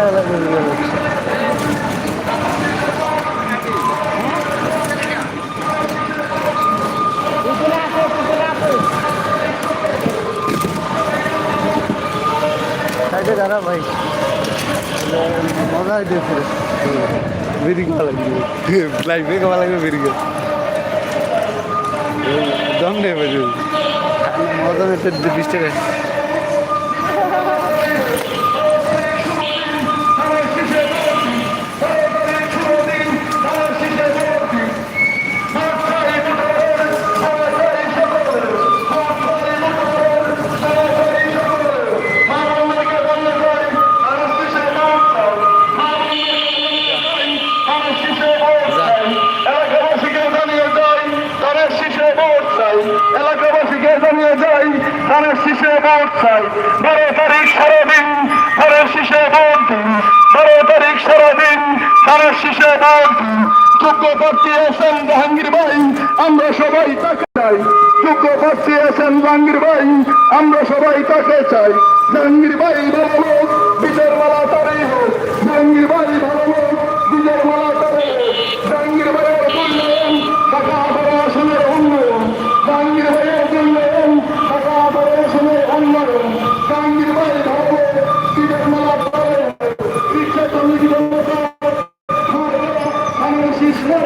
আলাদা করে দিয়ে হচ্ছে সাইডে দাঁড়া ভাই মজা হইতে পুরো বেরি খাওয়া লাগবে লাইফে খাওয়া লাগবে বেরি দম নেই মজা বেশি বারো তারিখ সারাদিন বারো তারিখ সারাদিন যোগ্য জাহাঙ্গীর ভাই, আমরা সবাই তাকে চাই। যোগ্য প্রার্থী জাহাঙ্গীর ভাই, আমরা সবাই তাকে চাই। জাহাঙ্গীর ভাই